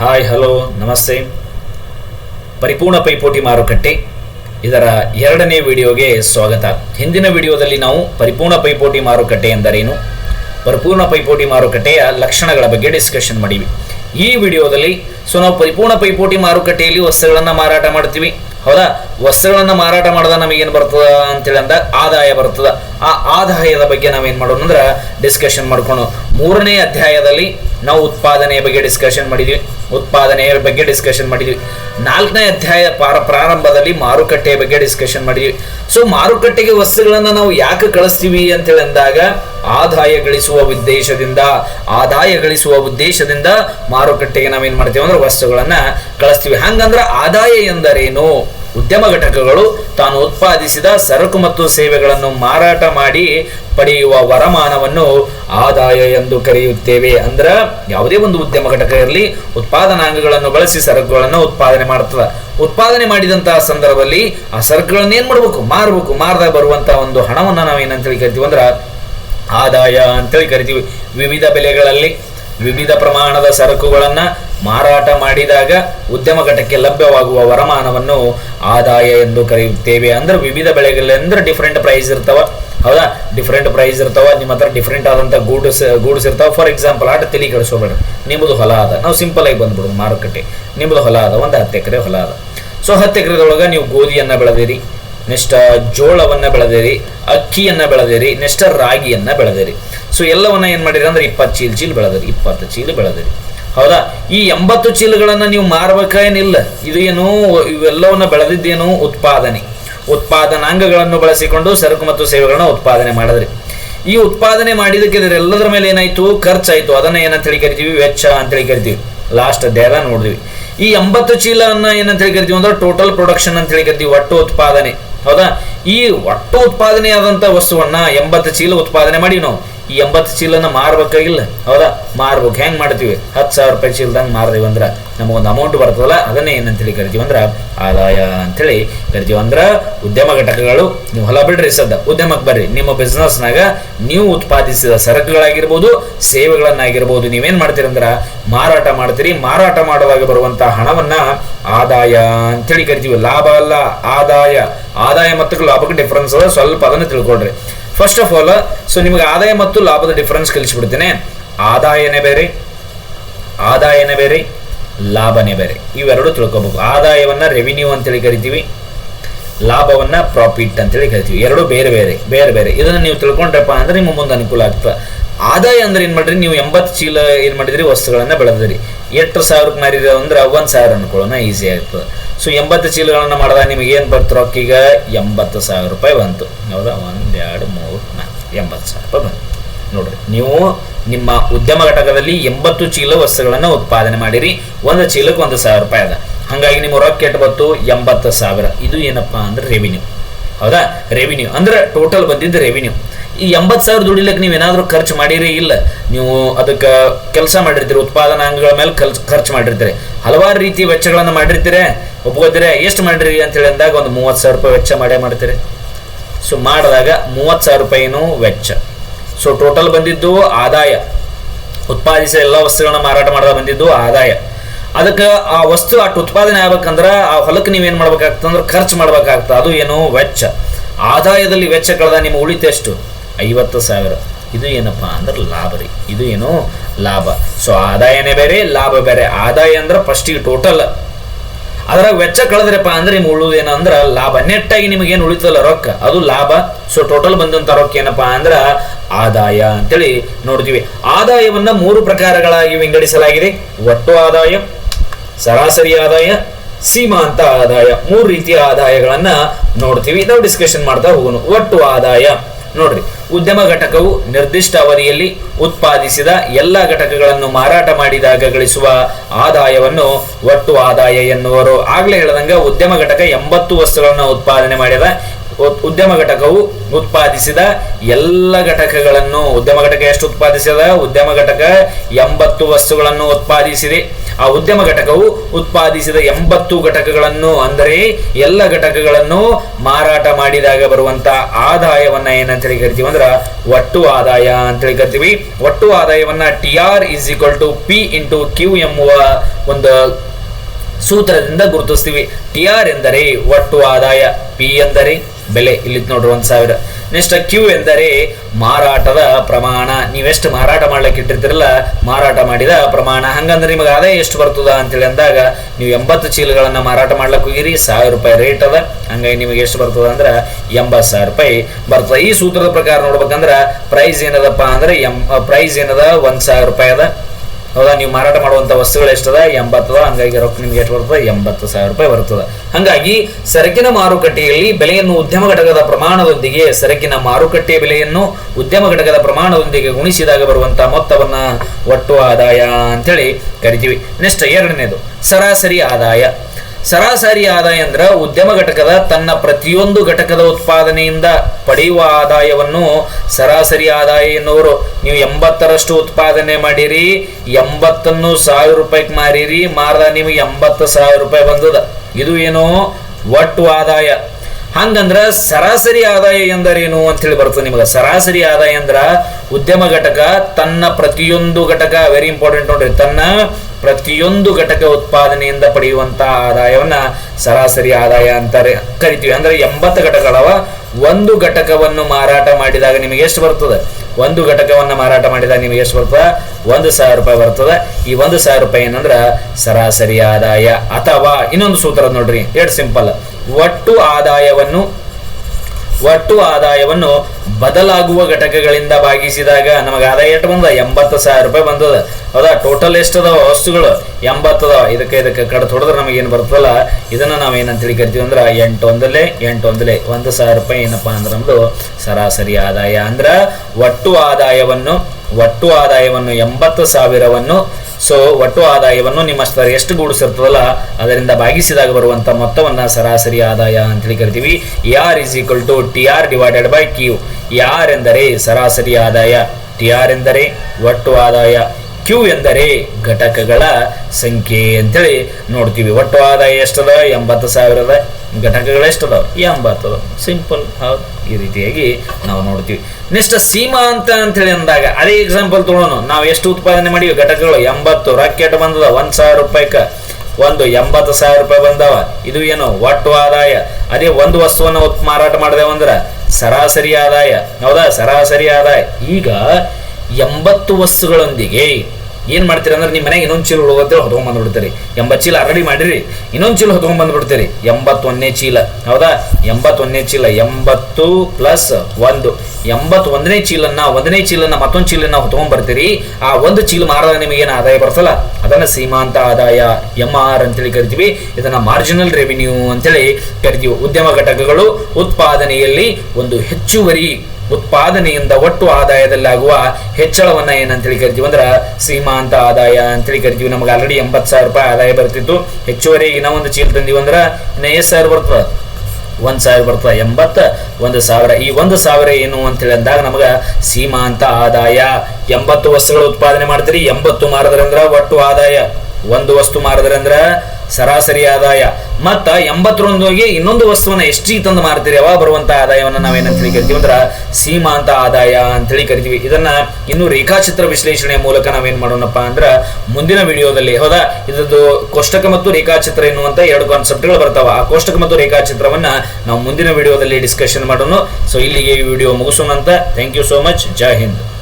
Hi hello ನಮಸ್ತೆ. ಪರಿಪೂರ್ಣ ಪೈಪೋಟಿ ಮಾರುಕಟ್ಟೆ. ಇದರ ಎರಡನೇ ವಿಡಿಯೋಗೆ ಸ್ವಾಗತ. ಹಿಂದಿನ ವಿಡಿಯೋದಲ್ಲಿ ನಾವು ಪರಿಪೂರ್ಣ ಪೈಪೋಟಿ ಮಾರುಕಟ್ಟೆ ಎಂದರೇನು? ಪರಿಪೂರ್ಣ ಪೈಪೋಟಿ ಮಾರುಕಟ್ಟೆಯ ಲಕ್ಷಣಗಳ ಬಗ್ಗೆ ಡಿಸ್ಕಷನ್ ಮಾಡಿವಿ ಈ ವಿಡಿಯೋದಲ್ಲಿ ಸೊ ನಾವು ಪರಿಪೂರ್ಣ ಪೈಪೋಟಿ ಮಾರುಕಟ್ಟೆಯಲ್ಲಿ ವಸ್ತುಗಳನ್ನು ಮಾರಾಟ ಮಾಡ್ತೀವಿ. ಹೌದಾ? ವಸ್ತುಗಳನ್ನು ಮಾರಾಟ ಮಾಡಿದ ನಮಗೇನು ಬರ್ತದ ಅಂತೇಳಿ ಅಂದಾಗ ಆದಾಯ ಬರ್ತದ. ಆ ಆದಾಯದ ಬಗ್ಗೆ ನಾವೇನು ಮಾಡೋಣ ಅಂದ್ರೆ ಡಿಸ್ಕಷನ್ ಮಾಡ್ಕೊಂಡು ಮೂರನೇ ಅಧ್ಯಾಯದಲ್ಲಿ ನಾವು ಉತ್ಪಾದನೆಯ ಬಗ್ಗೆ ಡಿಸ್ಕಷನ್ ಮಾಡಿದ್ವಿ. ಉತ್ಪಾದನೆಯ ಬಗ್ಗೆ ಡಿಸ್ಕಷನ್ ಮಾಡಿದ್ವಿ. ನಾಲ್ಕನೇ ಅಧ್ಯಾಯ ಪಾರ ಪ್ರಾರಂಭದಲ್ಲಿ ಮಾರುಕಟ್ಟೆಯ ಬಗ್ಗೆ ಡಿಸ್ಕಷನ್ ಮಾಡಿದ್ವಿ. ಸೊ ಮಾರುಕಟ್ಟೆಗೆ ವಸ್ತುಗಳನ್ನು ನಾವು ಯಾಕೆ ಕಳಿಸ್ತೀವಿ ಅಂತೇಳಿ ಅಂದಾಗ ಆದಾಯ ಗಳಿಸುವ ಉದ್ದೇಶದಿಂದ, ಆದಾಯ ಗಳಿಸುವ ಉದ್ದೇಶದಿಂದ ಮಾರುಕಟ್ಟೆಗೆ ನಾವೇನು ಮಾಡ್ತೀವಿ ಅಂದ್ರೆ ವಸ್ತುಗಳನ್ನು ಕಳಿಸ್ತೀವಿ. ಹಂಗಂದ್ರೆ ಆದಾಯ ಎಂದರೇನು? ಉದ್ಯಮ ಘಟಕಗಳು ತಾನು ಉತ್ಪಾದಿಸಿದ ಸರಕು ಮತ್ತು ಸೇವೆಗಳನ್ನು ಮಾರಾಟ ಮಾಡಿ ಪಡೆಯುವ ವರಮಾನವನ್ನು ಆದಾಯ ಎಂದು ಕರೆಯುತ್ತೇವೆ. ಅಂದ್ರ ಯಾವುದೇ ಒಂದು ಉದ್ಯಮ ಘಟಕ ಇರಲಿ ಉತ್ಪಾದನಾಂಗಗಳನ್ನು ಬಳಸಿ ಸರಕುಗಳನ್ನು ಉತ್ಪಾದನೆ ಮಾಡ್ತದೆ. ಉತ್ಪಾದನೆ ಮಾಡಿದಂತಹ ಸಂದರ್ಭದಲ್ಲಿ ಆ ಸರಕುಗಳನ್ನು ಏನ್ ಮಾಡಬೇಕು? ಮಾರಬೇಕು. ಮಾರದಾಗ ಬರುವಂತಹ ಒಂದು ಹಣವನ್ನ ನಾವೇನಂತೇಳಿ ಕರಿತೀವಿ ಅಂದ್ರೆ ಆದಾಯ ಅಂತೇಳಿ ಕರಿತೀವಿ. ವಿವಿಧ ಬೆಲೆಗಳಲ್ಲಿ ವಿವಿಧ ಪ್ರಮಾಣದ ಸರಕುಗಳನ್ನ ಮಾರಾಟ ಮಾಡಿದಾಗ ಉದ್ಯಮ ಘಟಕ್ಕೆ ಲಭ್ಯವಾಗುವ ವರಮಾನವನ್ನು ಆದಾಯ ಎಂದು ಕರೆಯುತ್ತೇವೆ. ಅಂದ್ರೆ ವಿವಿಧ ಬೆಳೆಗಳಲ್ಲಿ ಅಂದ್ರೆ ಡಿಫ್ರೆಂಟ್ ಪ್ರೈಸ್ ಇರ್ತಾವ. ಹೌದಾ? ಡಿಫ್ರೆಂಟ್ ಪ್ರೈಸ್ ಇರ್ತಾವ. ನಿಮ್ಮ ಹತ್ರ ಡಿಫ್ರೆಂಟ್ ಆದಂಥ ಗೂಡ್ಸ್ ಗೂಡ್ಸ್ ಇರ್ತಾವ. ಫಾರ್ ಎಕ್ಸಾಂಪಲ್ ಆಟ ತಲೆ ಕಳಿಸೋಬೇಡ ನಿಮ್ಮದು ಹೊಲ ಅದ. ನಾವು ಸಿಂಪಲ್ ಆಗಿ ಬಂದ್ಬಿಡೋದು ಮಾರುಕಟ್ಟೆ. ನಿಮ್ಮದು ಹೊಲ ಅದ. ಒಂದು ಹತ್ತು ಎಕರೆ ಹೊಲ ಅದ. ಸೊ ಹತ್ತು ಎಕರೆದೊಳಗೆ ನೀವು ಗೋಧಿಯನ್ನು ಬೆಳೆದಿರಿ. ನೆಕ್ಸ್ಟ್ ಜೋಳವನ್ನ ಬೆಳೆದಿರಿ. ಅಕ್ಕಿಯನ್ನ ಬೆಳೆದಿರಿ. ನೆಕ್ಸ್ಟ್, ರಾಗಿಯನ್ನ ಬೆಳೆದಿರಿ. ಸೊ ಎಲ್ಲವನ್ನ ಏನು ಮಾಡಿರಿ? ಅಂದ್ರೆ ಇಪ್ಪತ್ತು ಚೀಲ ಚೀಲ ಬೆಳೆದಿರಿ. ಇಪ್ಪತ್ತು ಚೀಲ ಬೆಳೆದಿರಿ. ಹೌದಾ? ಈ ಎಂಬತ್ತು ಚೀಲಗಳನ್ನು ನೀವು ಮಾರಬೇಕೇನಿಲ್ಲ ಏನು, ಇವೆಲ್ಲವನ್ನ ಬೆಳೆದಿದ್ದೇನು? ಉತ್ಪಾದನೆ. ಉತ್ಪಾದನಾಂಗಗಳನ್ನು ಬಳಸಿಕೊಂಡು ಸರಕು ಮತ್ತು ಸೇವೆಗಳನ್ನ ಉತ್ಪಾದನೆ ಮಾಡಿದ್ರಿ. ಈ ಉತ್ಪಾದನೆ ಮಾಡಿದಕ್ಕೆ ಇದರೆಲ್ಲದರ ಮೇಲೆ ಏನಾಯ್ತು? ಖರ್ಚಾಯ್ತು. ಅದನ್ನ ಏನಂತೇಳಿ ಕರಿತೀವಿ? ವೆಚ್ಚ ಅಂತೇಳಿ ಕರಿತೀವಿ. ಲಾಸ್ಟ್ ಅಧ್ಯಾಯದ ನೋಡಿದ್ವಿ. ಈ ಎಂಬತ್ತು ಚೀಲನ್ನ ಏನಂತೇಳಿ ಕರಿತೀವಿ ಅಂದ್ರೆ ಟೋಟಲ್ ಪ್ರೊಡಕ್ಷನ್ ಅಂತೇಳಿ ಕರಿತೀವಿ. ಒಟ್ಟು ಉತ್ಪಾದನೆ. ಹೌದಾ? ಈ ಒಟ್ಟು ಉತ್ಪಾದನೆ ಆದಂತ ವಸ್ತುವನ್ನ ಎಂಬತ್ತು ಚೀಲ ಉತ್ಪಾದನೆ ಮಾಡಿ ನಾವು. ಈ ಎಂಬತ್ತು ಚೀಲನ ಮಾರ್ಬೇಕಾಗಿಲ್ಲ. ಹೌದಾ? ಮಾರ್ಬೇಕು. ಹೆಂಗ್ ಮಾಡ್ತೀವಿ? ಹತ್ತು ಸಾವಿರ ರೂಪಾಯಿ ಚೀಲದಂಗೆ ಮಾರ್ದೇವಿ ಅಂದ್ರೆ ನಮಗೊಂದು ಅಮೌಂಟ್ ಬರ್ತದಲ್ಲ, ಅದನ್ನೇ ಏನಂತೇಳಿ ಕರಿತೀವಿ ಅಂದ್ರೆ ಆದಾಯ ಅಂತೇಳಿ ಕರಿತೀವಿ ಅಂದ್ರೆ ಉದ್ಯಮ ಘಟಕಗಳು. ನೀವು ಹೊಲ ಬಿಡ್ರಿ ಸದ್ದ. ಉದ್ಯಮಕ್ಕೆ ಬರ್ರಿ. ನಿಮ್ಮ ಬಿಸ್ನೆಸ್ನಾಗ ನೀವು ಉತ್ಪಾದಿಸಿದ ಸರಕುಗಳಾಗಿರ್ಬೋದು, ಸೇವೆಗಳನ್ನಾಗಿರ್ಬೋದು, ನೀವೇನ್ ಮಾಡ್ತೀರಿ ಅಂದ್ರೆ ಮಾರಾಟ ಮಾಡ್ತೀರಿ. ಮಾರಾಟ ಮಾಡುವಾಗ ಬರುವಂಥ ಹಣವನ್ನ ಆದಾಯ ಅಂತೇಳಿ ಕರಿತೀವಿ. ಲಾಭ ಅಲ್ಲ, ಆದಾಯ. ಆದಾಯ ಮತ್ತು ಲಾಭಕ್ಕೆ ಡಿಫ್ರೆನ್ಸ್ ಅದ. ಸ್ವಲ್ಪ ಅದನ್ನ ತಿಳ್ಕೊಳ್ರಿ. ಫಸ್ಟ್ ಆಫ್ ಆಲ್ ಸೊ ನಿಮಗೆ ಆದಾಯ ಮತ್ತು ಲಾಭದ ಡಿಫರೆನ್ಸ್ ಕಲಿಸ್ಬಿಡ್ತೇನೆ ಆದಾಯನೇ ಬೇರೆ ಆದಾಯನೇ ಬೇರೆ, ಲಾಭನೇ ಬೇರೆ. ಇವೆರಡು ತಿಳ್ಕೊಬೇಕು. ಆದಾಯವನ್ನ ರೆವಿನ್ಯೂ ಅಂತೇಳಿ ಕರಿತೀವಿ, ಲಾಭವನ್ನ ಪ್ರಾಫಿಟ್ ಅಂತೇಳಿ ಕರಿತೀವಿ. ಎರಡು ಬೇರೆ ಬೇರೆ ಬೇರೆ ಬೇರೆ. ಇದನ್ನ ನೀವು ತಿಳ್ಕೊಂಡ್ರಪ್ಪ ಅಂದ್ರೆ ನಿಮ್ಮ ಮುಂದೆ ಅನುಕೂಲ ಆಗ್ತದೆ. ಆದಾಯ ಅಂದ್ರೆ ಏನು ಮಾಡ್ರಿ? ನೀವು ಎಂಬತ್ತು ಚೀಲ ಏನು ಮಾಡಿದ್ರಿ? ವಸ್ತುಗಳನ್ನ ಬೆಳೆದ್ರಿ. ಎಷ್ಟು ಸಾವಿರಕ್ಕೆ ಮಾರಿದ್ರೆ ಅಂದ್ರೆ ಒಂದು ಸಾವಿರ ಅನ್ಕೊಳ್ಳೋಣ ಈಸಿ ಆಗ್ತದೆ. ಸೊ ಎಂಬತ್ತು ಚೀಲಗಳನ್ನ ಮಾಡಿದಾಗ ನಿಮಗೆ ಏನು ಬರ್ತು ರೊಕ್ಕ ಈಗ ಎಂಬತ್ತು ಸಾವಿರ ರೂಪಾಯಿ ಬಂತು. ಹೌದಾ? ಒಂದು. ಎಂಬತ್ತು ಸಾವಿರ ರೂಪಾಯಿ ಬಂತು. ನೋಡ್ರಿ, ನೀವು ನಿಮ್ಮ ಉದ್ಯಮ ಘಟಕದಲ್ಲಿ ಎಂಬತ್ತು ಚೀಲ ವಸ್ತುಗಳನ್ನು ಉತ್ಪಾದನೆ ಮಾಡಿರಿ. ಒಂದು ಚೀಲಕ್ಕೆ ಒಂದು ಸಾವಿರ ರೂಪಾಯಿ ಅದ. ಹಾಗಾಗಿ ನಿಮ್ಮ ರೊಕ್ಕ ಕೆಟ್ಟು ಬತ್ತು ಎಂಬತ್ತು ಸಾವಿರ. ಇದು ಏನಪ್ಪಾ ಅಂದ್ರೆ ರೆವಿನ್ಯೂ ಹೌದಾ? ರೆವಿನ್ಯೂ ಅಂದ್ರೆ ಟೋಟಲ್ ಬಂದಿದ್ದು ರೆವಿನ್ಯೂ ಈ ಎಂಬತ್ತು ಸಾವಿರ ದುಡಿಲಿಕ್ಕೆ ನೀವು ಏನಾದರೂ ಖರ್ಚು ಮಾಡಿರಿ? ಇಲ್ಲ. ನೀವು ಅದಕ್ಕೆ ಕೆಲಸ ಮಾಡಿರ್ತೀರಿ ಉತ್ಪಾದನಾಂಗಗಳ ಮೇಲೆ ಖರ್ಚು ಖರ್ಚು ಮಾಡಿರ್ತೀರಿ. ಹಲವಾರು ರೀತಿ ವೆಚ್ಚಗಳನ್ನು ಮಾಡಿರ್ತೀರಿ. ಒಪ್ಕೋತೀರಿ, ಎಷ್ಟು ಮಾಡಿರಿ? ಅಂತೇಳಿ ಅಂದಾಗ ಒಂದು ಮೂವತ್ತು ಸಾವಿರ ರೂಪಾಯಿ ವೆಚ್ಚ ಮಾಡೇ ಮಾಡ್ತೀರಿ. ಸೊ ಮಾಡಿದಾಗ ಮೂವತ್ತು ಸಾವಿರ ರೂಪಾಯಿನೂ ವೆಚ್ಚ. ಸೊ ಟೋಟಲ್ ಬಂದಿದ್ದು ಆದಾಯ. ಉತ್ಪಾದಿಸಿದ ಎಲ್ಲ ವಸ್ತುಗಳನ್ನ ಮಾರಾಟ ಮಾಡಿದ ಬಂದಿದ್ದು ಆದಾಯ. ಅದಕ್ಕೆ ಆ ವಸ್ತು ಅಷ್ಟು ಉತ್ಪಾದನೆ ಆಗ್ಬೇಕಂದ್ರೆ ಆ ಹೊಲಕ್ಕೆ ನೀವೇನು ಮಾಡ್ಬೇಕಾಗ್ತಂದ್ರೆ ಖರ್ಚು ಮಾಡ್ಬೇಕಾಗ್ತದೆ. ಅದು ಏನು ವೆಚ್ಚ. ಆದಾಯದಲ್ಲಿ ವೆಚ್ಚ ಕಳೆದ ನಿಮ್ಮ ಉಳಿತೆಷ್ಟು ಐವತ್ತು ಸಾವಿರ. ಇದು ಏನಪ್ಪಾ ಅಂದ್ರೆ ಲಾಭ ರೀ. ಇದು ಏನು ಲಾಭ. ಸೊ ಆದಾಯನೇ ಬೇರೆ, ಲಾಭ ಬೇರೆ. ಆದಾಯ ಅಂದ್ರೆ ಫಸ್ಟಿಗೆ ಟೋಟಲ್ ಅದ್ರಾಗ ವೆಚ್ಚ ಕಳೆದ್ರಪ್ಪ ಅಂದ್ರೆ ನಿಮ್ಗೆ ಉಳಿದು ಏನಂದ್ರೆ ಲಾಭ. ನೆಟ್ಟಾಗಿ ನಿಮಗೆ ಏನು ಉಳಿತಲ್ಲ ರೊಕ್ಕ? ಅದು ಲಾಭ. ಸೊ ಟೋಟಲ್ ಬಂದಂತ ರೊಕ್ಕ ಏನಪ್ಪಾ ಅಂದ್ರ ಆದಾಯ ಅಂತೇಳಿ ನೋಡ್ತೀವಿ. ಆದಾಯವನ್ನ ಮೂರು ಪ್ರಕಾರಗಳಾಗಿ ವಿಂಗಡಿಸಲಾಗಿದೆ. ಒಟ್ಟು ಆದಾಯ, ಸರಾಸರಿ ಆದಾಯ, ಸೀಮಾಂತ ಆದಾಯ. ಮೂರು ರೀತಿಯ ಆದಾಯಗಳನ್ನ ನೋಡ್ತೀವಿ. ನಾವು ಡಿಸ್ಕಷನ್ ಮಾಡ್ತಾ ಹೋಗೋಣ. ಒಟ್ಟು ಆದಾಯ. ನೋಡ್ರಿ, ಉದ್ಯಮ ಘಟಕವು ನಿರ್ದಿಷ್ಟ ಅವಧಿಯಲ್ಲಿ ಉತ್ಪಾದಿಸಿದ ಎಲ್ಲ ಘಟಕಗಳನ್ನು ಮಾರಾಟ ಮಾಡಿದಾಗ ಗಳಿಸುವ ಆದಾಯವನ್ನು ಒಟ್ಟು ಆದಾಯ ಎನ್ನುವರು. ಆಗ್ಲೇ ಹೇಳ್ದಂಗ ಉದ್ಯಮ ಘಟಕ ಎಂಬತ್ತು ವಸ್ತುಗಳನ್ನು ಉತ್ಪಾದನೆ ಮಾಡಿದ ಉದ್ಯಮ ಘಟಕವು ಉತ್ಪಾದಿಸಿದ ಎಲ್ಲ ಘಟಕಗಳನ್ನು, ಉದ್ಯಮ ಘಟಕ ಎಷ್ಟು ಉತ್ಪಾದಿಸಿದ? ಉದ್ಯಮ ಘಟಕ ಎಂಬತ್ತು ವಸ್ತುಗಳನ್ನು ಉತ್ಪಾದಿಸಿದೆ. ಆ ಉದ್ಯಮ ಘಟಕವು ಉತ್ಪಾದಿಸಿದ ಎಂಬತ್ತು ಘಟಕಗಳನ್ನು ಅಂದರೆ ಎಲ್ಲ ಘಟಕಗಳನ್ನು ಮಾರಾಟ ಮಾಡಿದಾಗ ಬರುವಂತ ಆದಾಯವನ್ನ ಏನಂತೇಳಿ ಕರಿತೀವಿ ಅಂದ್ರ ಒಟ್ಟು ಆದಾಯ ಅಂತೇಳಿ ಕರಿತೀವಿ. ಒಟ್ಟು ಆದಾಯವನ್ನ T R is equal to P into Q ಎಂಬುವ ಒಂದು ಸೂತ್ರದಿಂದ ಗುರುತಿಸ್ತೀವಿ. ಟಿ ಆರ್ ಎಂದರೆ ಒಟ್ಟು ಆದಾಯ ಪಿ ಎಂದರೆ ಬೆಲೆ ಇಲ್ಲಿ ನೋಡ್ರಿ ಒಂದು ಸಾವಿರ. ನೆಕ್ಸ್ಟ್ ಕ್ಯೂ ಎಂದರೆ ಮಾರಾಟದ ಪ್ರಮಾಣ. ನೀವೆಷ್ಟು ಮಾರಾಟ ಮಾಡ್ಲಿಕ್ಕೆ ಇಟ್ಟಿರ್ತಿರಲ್ಲ, ಮಾರಾಟ ಮಾಡಿದ ಪ್ರಮಾಣ. ಹಂಗಂದ್ರೆ ನಿಮಗೆ ಅದೇ ಎಷ್ಟು ಬರ್ತದ ಅಂತೇಳಿ ಅಂದಾಗ, ನೀವು ಎಂಬತ್ತು ಚೀಲಗಳನ್ನ ಮಾರಾಟ ಮಾಡ್ಲಿಕ್ಕೆ ಹೋಗಿರಿ ಸಾವಿರ ರೂಪಾಯಿ ರೇಟ್ ಅದ. ಹಂಗಾಗಿ ನಿಮಗೆ ಎಷ್ಟು ಬರ್ತದ ಅಂದ್ರೆ ಎಂಬತ್ತು ಸಾವಿರ ರೂಪಾಯಿ ಬರ್ತದೆ. ಈ ಸೂತ್ರದ ಪ್ರಕಾರ ನೋಡ್ಬೇಕಂದ್ರೆ ಪ್ರೈಸ್ ಏನದಪ್ಪ ಅಂದ್ರೆ ಎಂ ಪ್ರೈಸ್ ಏನದ? ಒಂದು ಸಾವಿರ ರೂಪಾಯಿ ಅದ. ಹೌದಾ? ನೀವು ಮಾರಾಟ ಮಾಡುವಂತ ವಸ್ತುಗಳು ಎಷ್ಟದ? ಎಂಬತ್ತದ. ಹಂಗಾಗಿ ರೊಕ್ಕ ನಿಮ್ಗೆ ಎಷ್ಟು ಬರ್ತದೆ? ಎಂಬತ್ತು ಸಾವಿರ ರೂಪಾಯಿ ಬರ್ತದೆ. ಹಂಗಾಗಿ ಸರಕಿನ ಮಾರುಕಟ್ಟೆಯಲ್ಲಿ ಬೆಲೆಯನ್ನು ಉದ್ಯಮ ಘಟಕದ ಪ್ರಮಾಣದೊಂದಿಗೆ ಸರಕಿನ ಮಾರುಕಟ್ಟೆ ಬೆಲೆಯನ್ನು ಉದ್ಯಮ ಘಟಕದ ಪ್ರಮಾಣದೊಂದಿಗೆ ಗುಣಿಸಿದಾಗ ಬರುವಂತ ಮೊತ್ತವನ್ನ ಒಟ್ಟು ಆದಾಯ ಅಂತೇಳಿ ಕರಿತೀವಿ. ನೆಕ್ಸ್ಟ್ ಎರಡನೇದು, ಸರಾಸರಿ ಆದಾಯ. ಸರಾಸರಿ ಆದಾಯ ಅಂದ್ರ ಉದ್ಯಮ ಘಟಕದ ತನ್ನ ಪ್ರತಿಯೊಂದು ಘಟಕದ ಉತ್ಪಾದನೆಯಿಂದ ಪಡೆಯುವ ಆದಾಯವನ್ನು ಸರಾಸರಿ ಆದಾಯ ಎನ್ನುವರು. ನೀವು ಎಂಬತ್ತರಷ್ಟು ಉತ್ಪಾದನೆ ಮಾಡಿರಿ, ಎಂಬತ್ತನ್ನು ಸಾವಿರ ರೂಪಾಯಿಗೆ ಮಾರಿರಿ, ಮಾರದ ನಿಮಗೆ ಎಂಬತ್ತು ಸಾವಿರ ರೂಪಾಯಿ ಬಂದದ. ಇದು ಏನು? ಒಟ್ಟು ಆದಾಯ. ಹಂಗಂದ್ರ ಸರಾಸರಿ ಆದಾಯ ಎಂದರೇನು ಅಂತ ಹೇಳಿ ಬರ್ತದೆ ನಿಮಗೆ. ಸರಾಸರಿ ಆದಾಯ ಅಂದ್ರ ಉದ್ಯಮ ಘಟಕ ತನ್ನ ಪ್ರತಿಯೊಂದು ಘಟಕ ವೆರಿ ಇಂಪಾರ್ಟೆಂಟ್ ನೋಡ್ರಿ, ತನ್ನ ಪ್ರತಿಯೊಂದು ಘಟಕ ಉತ್ಪಾದನೆಯಿಂದ ಪಡೆಯುವಂತಹ ಆದಾಯವನ್ನ ಸರಾಸರಿ ಆದಾಯ ಅಂತಾರೆ, ಕರಿತೀವಿ. ಅಂದ್ರೆ ಎಂಬತ್ತು ಘಟಕಗಳವ, ಒಂದು ಘಟಕವನ್ನು ಮಾರಾಟ ಮಾಡಿದಾಗ ನಿಮಗೆ ಎಷ್ಟು ಬರ್ತದೆ? ಒಂದು ಘಟಕವನ್ನ ಮಾರಾಟ ಮಾಡಿದಾಗ ನಿಮಗೆ ಎಷ್ಟು ಬರ್ತದೆ? ಒಂದು ಸಾವಿರ ರೂಪಾಯಿ ಬರ್ತದೆ. ಈ ಒಂದು ಸಾವಿರ ರೂಪಾಯಿ ಏನಂದ್ರೆ ಸರಾಸರಿ ಆದಾಯ. ಅಥವಾ ಇನ್ನೊಂದು ಸೂತ್ರ ನೋಡ್ರಿ, ಎರಡು ಸಿಂಪಲ್. ಒಟ್ಟು ಆದಾಯವನ್ನು ಒಟ್ಟು ಆದಾಯವನ್ನು ಬದಲಾಗುವ ಘಟಕಗಳಿಂದ ಭಾಗಿಸಿದಾಗ ನಮಗೆ ಆದಾಯ ಎಷ್ಟು ಬಂದ ಎಂಬತ್ತು ಸಾವಿರ ರೂಪಾಯಿ ಬಂದದ. ಹೌದಾ? ಟೋಟಲ್ ಎಷ್ಟು ಅದಾವ ವಸ್ತುಗಳು? ಎಂಬತ್ತದಾವ ಇದಕ್ಕೆ ಇದಕ್ಕೆ ಕಡೆ ನಮಗೆ ಏನು ಬರ್ತದಲ್ಲ? ಇದನ್ನ ನಾವು ಏನಂತೇಳಿ ಕರಿತೀವಿ ಅಂದ್ರೆ ಎಂಟು ಒಂದಲೇ ಎಂಟು ಒಂದಲೇ. ಒಂದು ಸಾವಿರ ರೂಪಾಯಿ ಏನಪ್ಪಾ ಅಂದ್ರೆ ನಮ್ದು ಸರಾಸರಿ ಆದಾಯ. ಅಂದ್ರೆ ಒಟ್ಟು ಆದಾಯವನ್ನು ಒಟ್ಟು ಆದಾಯವನ್ನು ಎಂಬತ್ತು ಸಾವಿರವನ್ನು ಸೊ ಒಟ್ಟು ಆದಾಯವನ್ನು ನಿಮ್ಮ ಸ್ತರ ಎಷ್ಟು ಗೂಡಿಸಿರ್ತದಲ್ಲ, ಅದರಿಂದ ಭಾಗಿಸಿದಾಗ ಬರುವಂತ ಮೊತ್ತವನ್ನ ಸರಾಸರಿ ಆದಾಯ ಅಂತೇಳಿ ಕರಿತೀವಿ. R is equal to T R divided by Q R ಎಂದರೆ ಸರಾಸರಿ ಆದಾಯ? ಟಿ ಆರ್ ಎಂದರೆ ಒಟ್ಟು ಆದಾಯ. ಕ್ಯೂ ಎಂದರೆ ಘಟಕಗಳ ಸಂಖ್ಯೆ ಅಂತೇಳಿ ನೋಡ್ತೀವಿ. ಒಟ್ಟು ಆದಾಯ ಎಷ್ಟದ? ಎಂಬತ್ತು ಸಾವಿರದ. ಘಟಕಗಳು ಎಷ್ಟದ ಎಂಬತ್ತದ ಸಿಂಪಲ್ ಹೌದು. ಈ ರೀತಿಯಾಗಿ ನಾವು ನೋಡ್ತೀವಿ. ನೆಕ್ಸ್ಟ್ ಸೀಮಾಂತ ಅಂತೇಳಿ ಅಂದಾಗ, ಅದೇ ಎಕ್ಸಾಂಪಲ್ ತಗೊಳ್ಳೋಣ ನಾವು ಎಷ್ಟು ಉತ್ಪಾದನೆ ಮಾಡಿವಿ? ಘಟಕಗಳು ಎಂಬತ್ತು. ರಾಕೆಟ್ ಬಂದದ, ಒಂದ್ ಸಾವಿರ ರೂಪಾಯಿಕ. ಒಂದು ಎಂಬತ್ತು ಸಾವಿರ ರೂಪಾಯಿ ಬಂದವ. ಇದು ಏನು? ಒಟ್ಟು ಆದಾಯ. ಅದೇ ಒಂದು ವಸ್ತುವನ್ನು ಉತ್ ಮಾರಾಟ ಮಾಡಿದೆವು ಅಂದ್ರ, ಸರಾಸರಿ ಆದಾಯ. ಹೌದಾ? ಸರಾಸರಿ ಆದಾಯ. ಈಗ ಎಂಬತ್ತು ವಸ್ತುಗಳೊಂದಿಗೆ ಏನ್ ಮಾಡ್ತೀರಿ ಅಂದ್ರೆ ನಿಮ್ಮ ಮನೆಗೆ ಇನ್ನೊಂದು ಚೀಲ ಉಳುವತ್ತೆ ಹೊತ್ಕೊಂಡ್ ಬಂದ್ಬಿಡ್ತೀರಿ. ಎಂಬತ್ತು ಚೀಲ ಆಲ್ರೆಡಿ ಮಾಡಿರಿ. ಇನ್ನೊಂದು ಚೀಲ ಹೊತ್ಕೊಂಡ್ ಬಂದ್ಬಿಡ್ತೀರಿ. ಎಂಬತ್ತೊಂದನೇ ಚೀಲ. ಹೌದಾ? ಎಂಬತ್ತೊಂದನೇ ಚೀಲ. ಎಂಬತ್ತು ಪ್ಲಸ್ ಒಂದು. ಎಂಬತ್ತೊಂದನೇ ಚೀಲನ್ನ, ಒಂದನೇ ಚೀಲನ್ನ, ಮತ್ತೊಂದು ಚೀಲನ್ನ ಹೊತ್ಕೊಂಡ್ ಬರ್ತೀರಿ. ಆ ಒಂದು ಚೀಲ ಮಾರಿದಾಗ ನಿಮಗೆ ಏನು ಆದಾಯ ಬರ್ತಲ್ಲ ಅದನ್ನ ಸೀಮಾಂತ ಆದಾಯ ಎಂ ಆರ್ ಅಂತೇಳಿ ಕರಿತೀವಿ. ಇದನ್ನ ಮಾರ್ಜಿನಲ್ ರೆವಿನ್ಯೂ ಅಂತೇಳಿ ಕರಿತೀವಿ. ಉದ್ಯಮ ಘಟಕಗಳು ಉತ್ಪಾದನೆಯಲ್ಲಿ ಒಂದು ಹೆಚ್ಚುವರಿ ಉತ್ಪಾದನೆಯಿಂದ ಒಟ್ಟು ಆದಾಯದಲ್ಲಾಗುವ ಹೆಚ್ಚಳವನ್ನ ಏನಂತೇಳಿ ಕರಿತೀವಿ ಅಂದ್ರ ಸೀಮಾಂತ ಆದಾಯ ಅಂತೇಳಿ ಕರಿತೀವಿ. ನಮ್ಗೆ ಆಲ್ರೆಡಿ ಎಂಬತ್ತು ಸಾವಿರ ರೂಪಾಯಿ ಆದಾಯ ಬರ್ತಿತ್ತು. ಹೆಚ್ಚುವರಿ ಇನ್ನೂ ಒಂದು ಚೀಲ ತಂದೀವಿ ಅಂದ್ರ ಇನ್ನ ಎಷ್ಟು ಸಾವಿರ ಬರ್ತದ? ಒಂದ್ ಸಾವಿರ ಬರ್ತದ. ಎಂಬತ್ತ ಒಂದು ಸಾವಿರ. ಈ ಒಂದು ಸಾವಿರ ಏನು ಅಂತೇಳಿ ಅಂದಾಗ ನಮಗೆ ಸೀಮಾಂತ ಆದಾಯ. ಎಂಬತ್ತು ವಸ್ತುಗಳು ಉತ್ಪಾದನೆ ಮಾಡ್ತೀರಿ. ಎಂಬತ್ತು ಮಾರದ್ರಂದ್ರ ಒಟ್ಟು ಆದಾಯ. ಒಂದು ವಸ್ತು ಮಾರದ್ರಂದ್ರ ಸರಾಸರಿ ಆದಾಯ. ಮತ್ತ ಎಂಬತ್ತರೊಂದಿಗೆ ಇನ್ನೊಂದು ವಸ್ತುವನ್ನ ಎಷ್ಟಿ ತಂದು ಮಾರ್ತೀರಿ? ಅವಾಗ ಬರುವಂತ ಆದಾಯವನ್ನ ನಾವೇನಂತೇಳಿ ಕರಿತೀವಿ ಅಂದ್ರ ಸೀಮಾಂತ ಆದಾಯ ಅಂತೇಳಿ ಕರಿತೀವಿ ಇದನ್ನ ಇನ್ನು ರೇಖಾಚಿತ್ರ ವಿಶ್ಲೇಷಣೆ ಮೂಲಕ ನಾವೇನ್ ಮಾಡೋಣಪ್ಪ ಅಂದ್ರ ಮುಂದಿನ ವಿಡಿಯೋದಲ್ಲಿ, ಹೌದಾ? ಇದ್ರದ್ದು ಕೋಷ್ಟಕ ಮತ್ತು ರೇಖಾಚಿತ್ರ ಎನ್ನುವಂತ ಎರಡು ಕಾನ್ಸೆಪ್ಟ್ಗಳು ಬರ್ತಾವ. ಆ ಕೋಷ್ಟಕ ಮತ್ತು ರೇಖಾಚಿತ್ರವನ್ನ ನಾವು ಮುಂದಿನ ವಿಡಿಯೋದಲ್ಲಿ ಡಿಸ್ಕಷನ್ ಮಾಡೋಣ. ಸೊ ಇಲ್ಲಿಗೆ ಈ ವಿಡಿಯೋ ಮುಗಿಸೋಣ ಅಂತ thank you so much Jai Hind